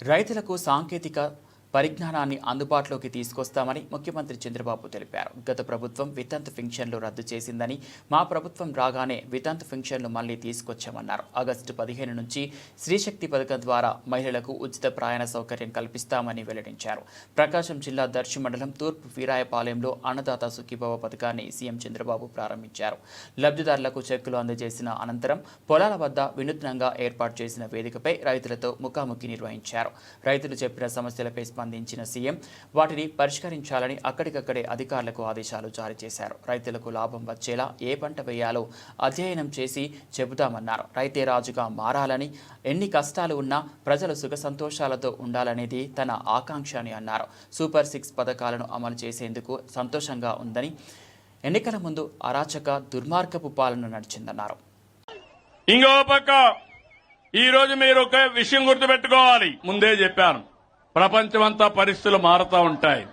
రైతులకు సాంకేతిక పరిజ్ఞానాన్ని అందుబాటులోకి తీసుకొస్తామని ముఖ్యమంత్రి చంద్రబాబు తెలిపారు. గత ప్రభుత్వం వితంతు ఫింక్షన్లు రద్దు చేసిందని మా ప్రభుత్వం రాగానే వితంతు ఫింక్షన్లు మళ్ళీ తీసుకొచ్చామన్నారు. ఆగస్టు పదిహేను నుంచి స్త్రీశక్తి పథకం ద్వారా మహిళలకు ఉచిత ప్రయాణ సౌకర్యం కల్పిస్తామని వెల్లడించారు. ప్రకాశం జిల్లా దర్శి మండలం తూర్పు వీరాయపాలెంలో అన్నదాత సుఖీభవ పథకాన్ని సీఎం చంద్రబాబు ప్రారంభించారు. లబ్ధిదారులకు చెక్కులు అందజేసిన అనంతరం పొలాల వద్ద వినూత్నంగా ఏర్పాటు చేసిన వేదికపై రైతులతో ముఖాముఖి నిర్వహించారు. రైతులు చెప్పిన సమస్యలపై స్పందించిన సీఎం వాటిని పరిష్కరించాలని అక్కడికక్కడే అధికారులకు ఆదేశాలు జారీ చేశారు. రైతులకు లాభం వచ్చేలా ఏ పంట వేయాలో అధ్యయనం చేసి చెబుతామన్నారు. రైతే రాజుగా మారాలని ఎన్ని కష్టాలు ఉన్నా ప్రజలు సుఖ సంతోషాలతో ఉండాలనేది తన ఆకాంక్ష అని అన్నారు. సూపర్ సిక్స్ పథకాలను అమలు చేసేందుకు సంతోషంగా ఉందని ఎన్నికల ముందు అరాచక దుర్మార్గపు పాలన నడిచిందన్నారు. ఇంకో పక్క ఈ రోజు మీరు ఒక విషయం గుర్తుపెట్టుకోవాలి. ముందే చెప్పాను. ప్రపంచమంతా పరిస్థితులు మారుతూ ఉంటాయి.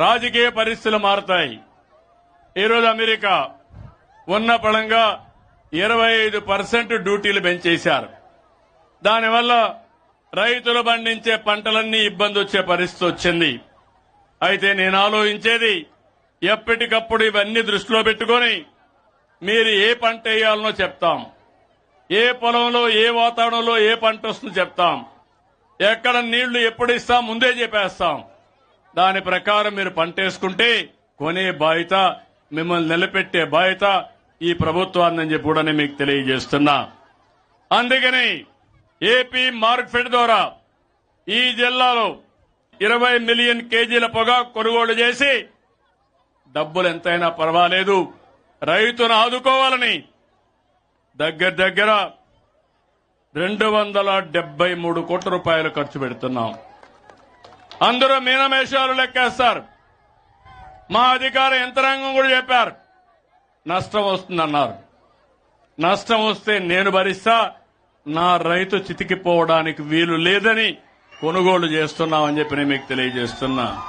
రాజకీయ పరిస్థితులు మారుతాయి. ఈరోజు అమెరికా ఉన్న పడంగా ఇరవై ఐదు పర్సెంట్ డ్యూటీలు పెంచేశారు. దానివల్ల రైతులు పండించే పంటలన్నీ ఇబ్బంది వచ్చే పరిస్థితి వచ్చింది. అయితే నేను ఆలోచించేది ఎప్పటికప్పుడు ఇవన్నీ దృష్టిలో పెట్టుకొని మీరు ఏ పంట వేయాలనో చెప్తాం. ఏ పొలంలో ఏ వాతావరణంలో ఏ పంట వస్తుందో చెప్తాం. ఎక్కడ నీళ్ళు ఎప్పుడు ఇస్తాం ముందే చెప్పేస్తాం. దాని ప్రకారం మీరు పంటేసుకుంటే కొనే బాధ్యత మిమ్మల్ని నిలబెట్టే బాధ్యత ఈ ప్రభుత్వాన్ని చెప్పి కూడా మీకు తెలియజేస్తున్నా. అందుకని ఏపీ మార్కెట్ ద్వారా ఈ జిల్లాలో ఇరవై మిలియన్ కేజీల పొగాకు కొనుగోలు చేసి డబ్బులు ఎంతైనా పర్వాలేదు. రైతును ఆదుకోవాలని దగ్గర దగ్గర రెండు వందల డెబ్బై మూడు కోట్ల రూపాయలు ఖర్చు పెడుతున్నాం. అందరూ మీనమేషాలు లెక్కేస్తారు. మా అధికార యంత్రాంగం కూడా చెప్పారు. నష్టం వస్తుందన్నారు. నష్టం వస్తే నేను భరిస్తా నా రైతు చితికిపోవడానికి వీలు లేదని కొనుగోలు చేస్తున్నామని చెప్పి నేను మీకు తెలియజేస్తున్నా.